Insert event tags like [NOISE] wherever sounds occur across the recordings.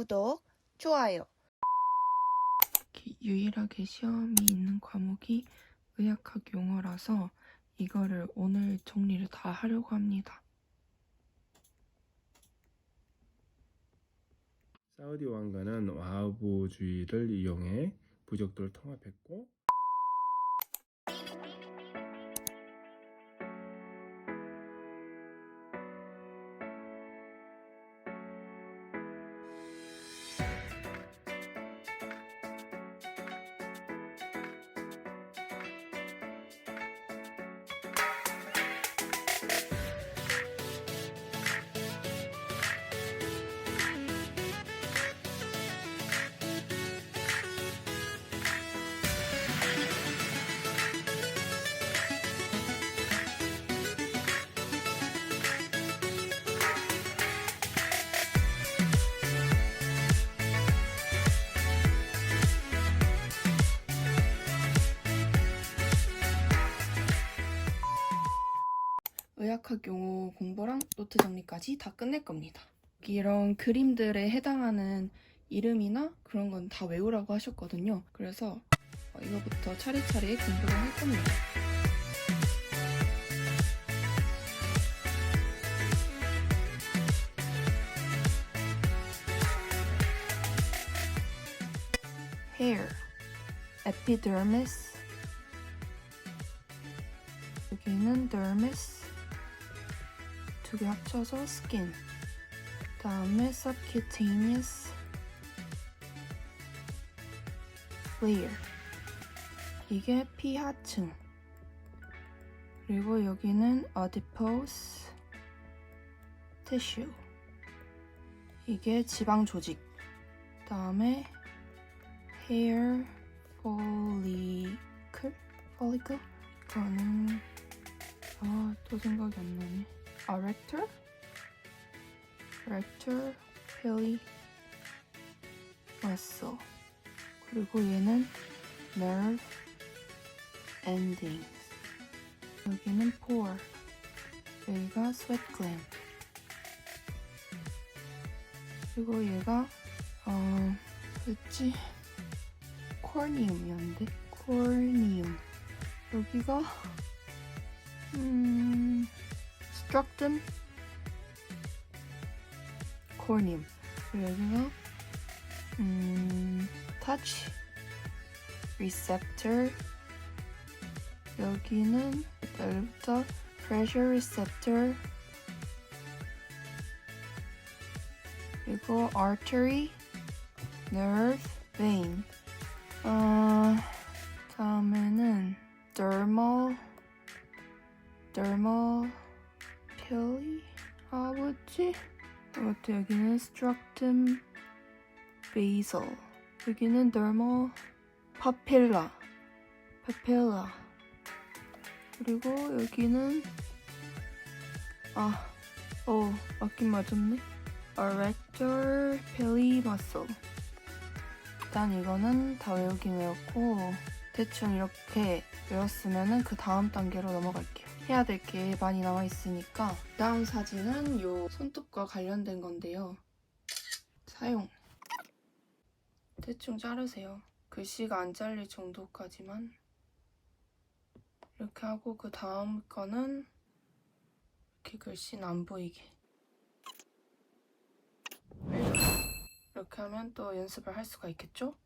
구독, 좋아요. 기- 유일하게 시험이 있는 과목이 의학학 용어라서 이거를 오늘 정리를 다 하려고 합니다. 사우디 왕가는 와하부주의를 이용해 부족들을 통합했고 의학학 용어 공부랑 노트 정리까지 다 끝낼 겁니다. 이런 그림들에 해당하는 이름이나 그런 건 다 외우라고 하셨거든요. 그래서 어, 이거부터 차례차례 공부를 할 겁니다. hair, epidermis, 여기는 dermis, 두 개 합쳐서 skin, 다음에 subcutaneous layer, 이게 피하층, 그리고 여기는 adipose tissue, 이게 지방 조직, 다음에 hair follicle, follicle, 이거는 아, 또 생각이 안 나네. 아, rector? rector, pili, muscle. 그리고 얘는 nerve endings. 여기는 pore. 여기가 sweat gland. 그리고 얘가 어, 뭐였지? corneum이었는데? corneum. 여기가 음, structum corneum. 그리고 여기가 음, touch receptor. 여기는 여기부터 pressure receptor. 그리고 artery, nerve, vein. 어, 다음에는 dermal dermal Pili 아 뭐지? 이것도 여기는 structum basal. 여기는 dermal papilla. Papilla. 그리고 여기는 아, 어 맞긴 맞았네. Erector pili muscle 일단 이거는 다 외우긴 외웠고 대충 이렇게 외웠으면 은 그 다음 단계로 넘어갈게요. 해야 될 게 많이 나와 있으니까 다음 사진은 요 손톱과 관련된 건데요. 사용. 대충 자르세요. 글씨가 안 잘릴 정도까지만 이렇게 하고 그 다음 거는 이렇게 글씨는 안 보이게 이렇게 하면 또 연습을 할 수가 있겠죠?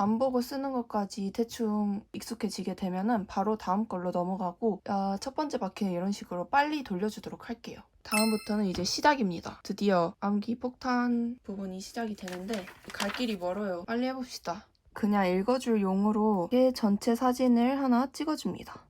안 보고 쓰는 것까지 대충 익숙해지게 되면은 바로 다음 걸로 넘어가고 아, 첫 번째 바퀴는 이런 식으로 빨리 돌려주도록 할게요. 다음부터는 이제 시작입니다. 드디어 암기 폭탄 부분이 시작이 되는데 갈 길이 멀어요. 빨리 해봅시다. 그냥 읽어줄 용으로 이렇게 전체 사진을 하나 찍어줍니다.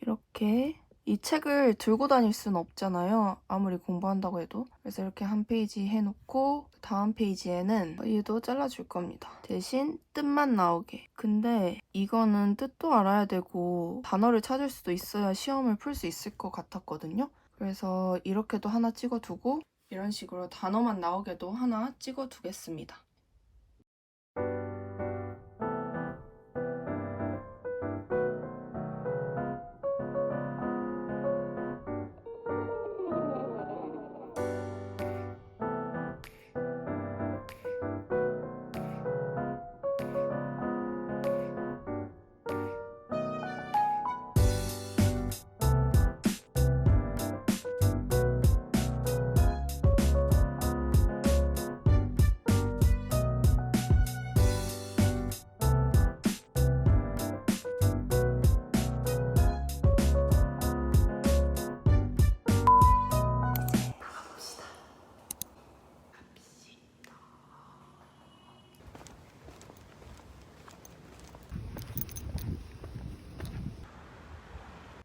이렇게 이 책을 들고 다닐 수는 없잖아요. 아무리 공부한다고 해도. 그래서 이렇게 한 페이지 해놓고 다음 페이지에는 얘도 잘라줄 겁니다. 대신 뜻만 나오게. 근데 이거는 뜻도 알아야 되고 단어를 찾을 수도 있어야 시험을 풀 수 있을 것 같았거든요. 그래서 이렇게도 하나 찍어두고 이런 식으로 단어만 나오게도 하나 찍어두겠습니다.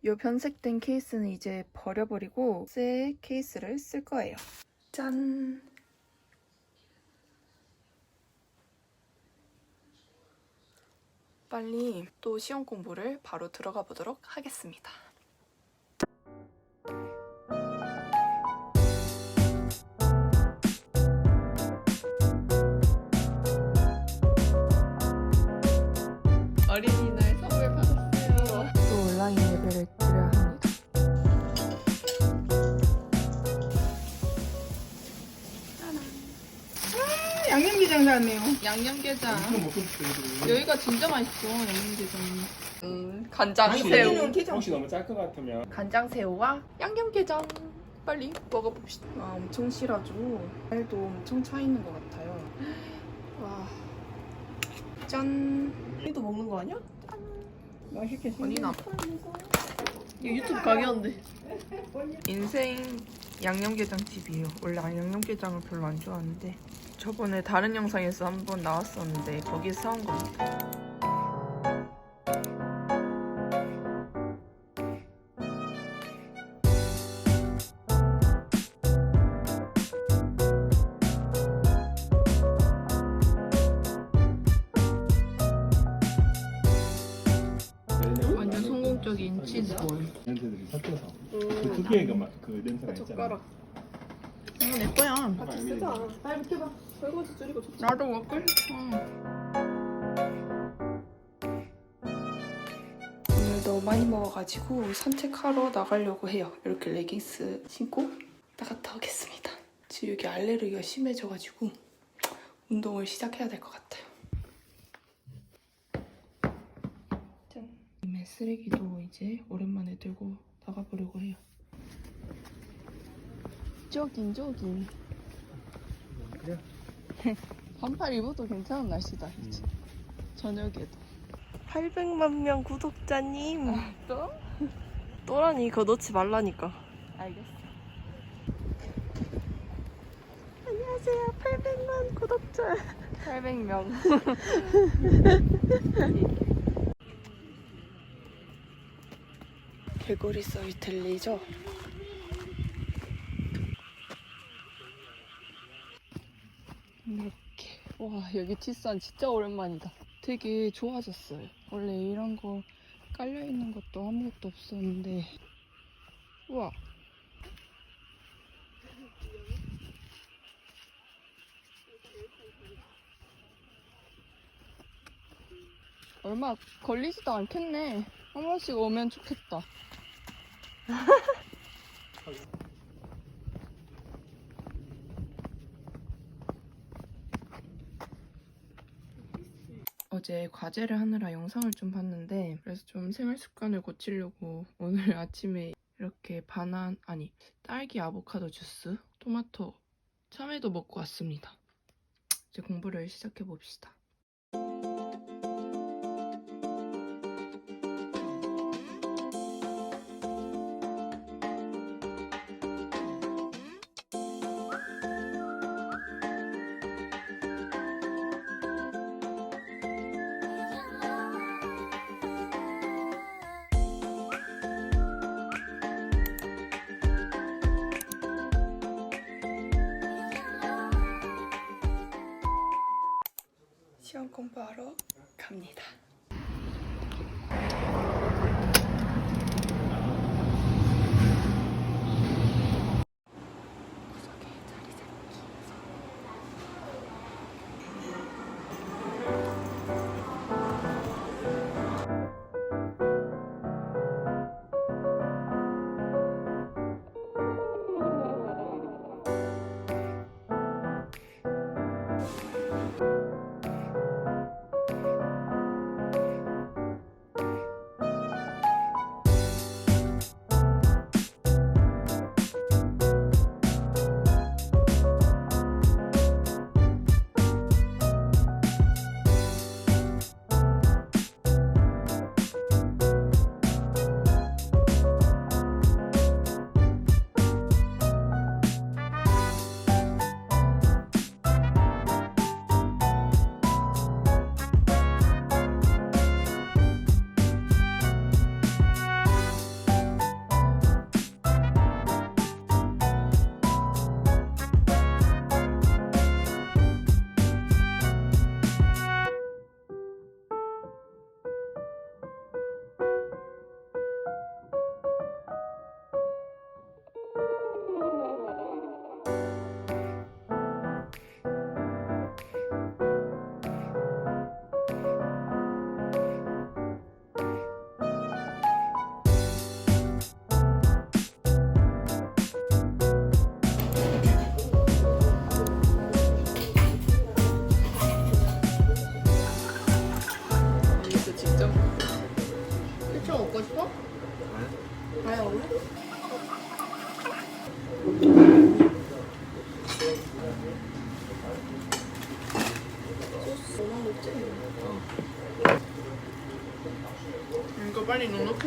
이 변색된 케이스는 이제 버려버리고 새 케이스를 쓸 거예요. 짠! 빨리 또 시험 공부를 바로 들어가 보도록 하겠습니다. 양념게장 사네요. 양념게장. 먹고. 여기가 진짜 맛있어, 양념게장이. 음, 간장 혹시- 새우. 혹시 너무 짤 것 같으면 간장 새우와 양념게장 빨리 먹어봅시다. 와 엄청 실하죠. 살도 엄청 차 있는 것 같아요. 와 짠. 이도 먹는 거 아니야? 맛있게 아니나. 이거 유튜브 가게인데. 인생 양념게장 집이에요. 원래 양념게장을 별로 안 좋아하는데 저번에 다른 영상에서 한번 나왔었는데 거기서 사온 겁니다. 완전 성공적인 치즈볼. 그 특유의 그, 맛, 그 냄새가 있잖아. 젓가락. 이거 내 거야. 같이 쓰자. 나도 먹고 싶어. 오늘 너무 많이 먹어가지고 산책하러 나가려고 해요. 이렇게 레깅스 신고 나갔다 오겠습니다. 지금 여기 알레르기가 심해져가지고 운동을 시작해야 될 것 같아요. 짠. 이메 쓰레기도 이제 오랜만에 들고 나가보려고 해요. 조깅, 조깅. 그래? [LAUGHS] 반팔 입어도 괜찮은 날씨다. 그치? 저녁에도. 800만 명 구독자님. 또? 또라니 그거 넣지 말라니까. 알겠어. 안녕하세요. 800만 구독자. 800명. [LAUGHS] 개구리 소리 들리죠? 이렇게. 와, 여기 뒷산 진짜 오랜만이다. 되게 좋아졌어요. 원래 이런 거 깔려있는 것도 아무것도 없었는데. 우와. 얼마 걸리지도 않겠네. 한 번씩 오면 좋겠다. [LAUGHS] 어제 과제를 하느라 영상을 좀 봤는데 그래서 좀 생활 습관을 고치려고 오늘 [LAUGHS] 아침에 이렇게 바난 아니 딸기 아보카도 주스, 토마토, 참외도 먹고 왔습니다. 이제 공부를 시작해 봅시다. 시험 공부하러 갑니다.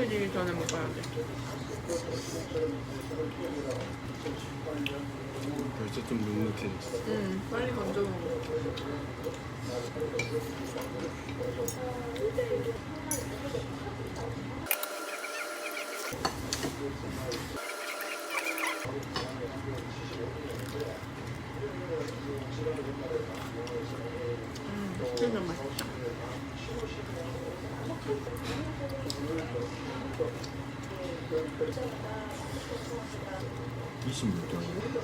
눅눅해지기 전에 먹어야 돼. 벌써 좀 눅눅해졌어. 응, 빨리 건져 먹어. 음, 진짜 맛있다. 26도인데?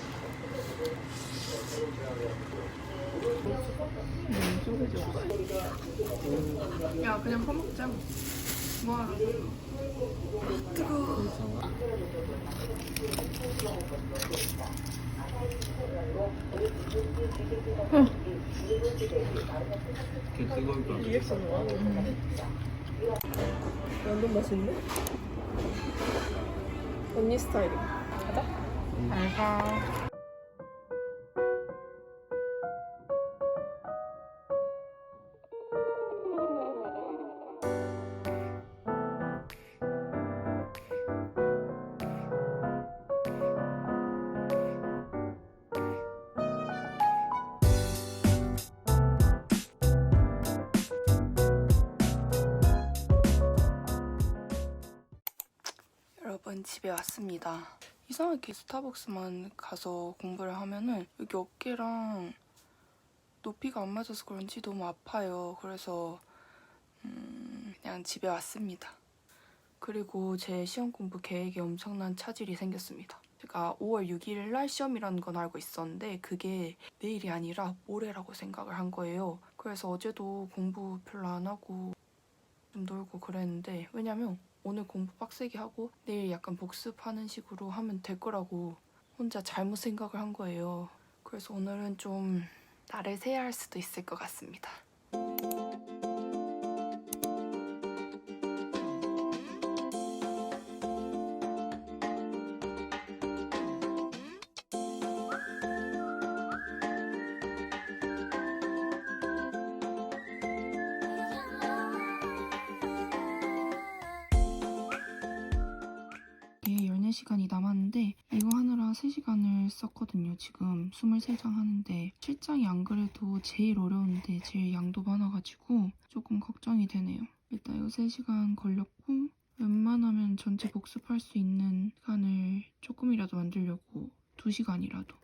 야, 그냥 퍼먹자. 와. 뜨거 워. 게 뜨거울 거 리액션 와. 완전 맛있네. 언니 스타일이야. 가자. 잘 가. 여 집에 왔습니다. 이상하게 스타벅스만 가서 공부를 하면은 여기 어깨랑 높이가 안 맞아서 그런지 너무 아파요. 그래서 음, 그냥 집에 왔습니다. 그리고 제 시험 공부 계획에 엄청난 차질이 생겼습니다. 제가 5월 6일 날 시험이라는 건 알고 있었는데 그게 내일이 아니라 모레라고 생각을 한 거예요. 그래서 어제도 공부 별로 안 하고 좀 놀고 그랬는데 왜냐면 오늘 공부 빡세게 하고 내일 약간 복습하는 식으로 하면 될 거라고 혼자 잘못 생각을 한 거예요. 그래서 오늘은 좀 나를 세야 할 수도 있을 것 같습니다. 어려운데 제일 양도 많아가지고 조금 걱정이 되네요. 일단 이거 3시간 걸렸고 웬만하면 전체 복습할 수 있는 시간을 조금이라도 만들려고 2시간이라도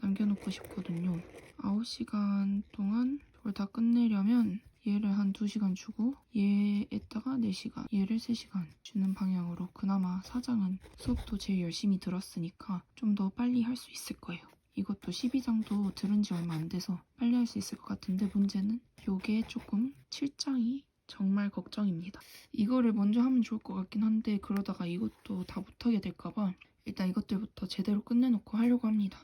남겨놓고 싶거든요. 9시간 동안 이걸 다 끝내려면 얘를 한 2시간 주고 얘에다가 4시간 얘를 3시간 주는 방향으로 그나마 사장은 수업도 제일 열심히 들었으니까 좀 더 빨리 할 수 있을 거예요. 이것도 12장도 들은 지 얼마 안 돼서 빨리 할 수 있을 것 같은데 문제는 요게 조금 7장이 정말 걱정입니다. 이거를 먼저 하면 좋을 것 같긴 한데 그러다가 이것도 다 못하게 될까봐 일단 이것들부터 제대로 끝내놓고 하려고 합니다.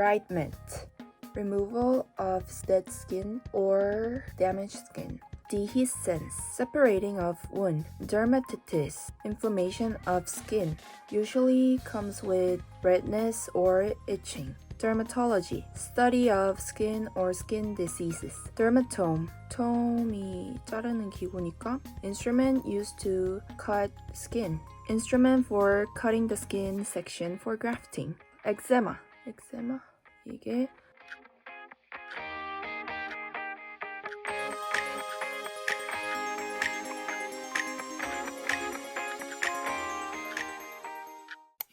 Debridement removal of dead skin or damaged skin. Dehiscence separating of wound. Dermatitis inflammation of skin usually comes with redness or itching. Dermatology study of skin or skin diseases. Dermatome tome이 자르는 기구니까 instrument used to cut skin. Instrument for cutting the skin section for grafting. Eczema eczema 이게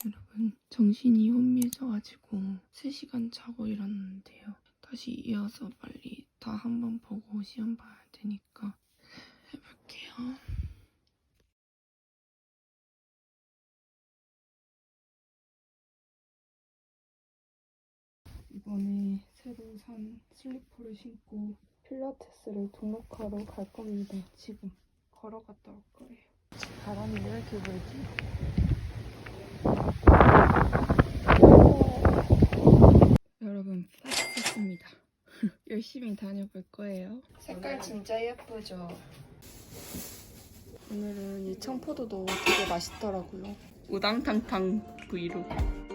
여러분 정신이 혼미해져가지고 3시간 자고 일어났는데요. 다시 이어서 빨리 다 한번 보고 시험 봐야 되니까 해볼게요. 이번에 새로 산 슬리퍼를 신고 필라테스를 등록하러 갈 겁니다. 지금 걸어갔다 올 거예요. 바람이 왜 이렇게 불지? 여러분 빡셌습니다. [LAUGHS] 열심히 다녀볼 거예요. 색깔 진짜 예쁘죠? 오늘은 이 청포도도 되게 맛있더라고요. 우당탕탕 브이로그.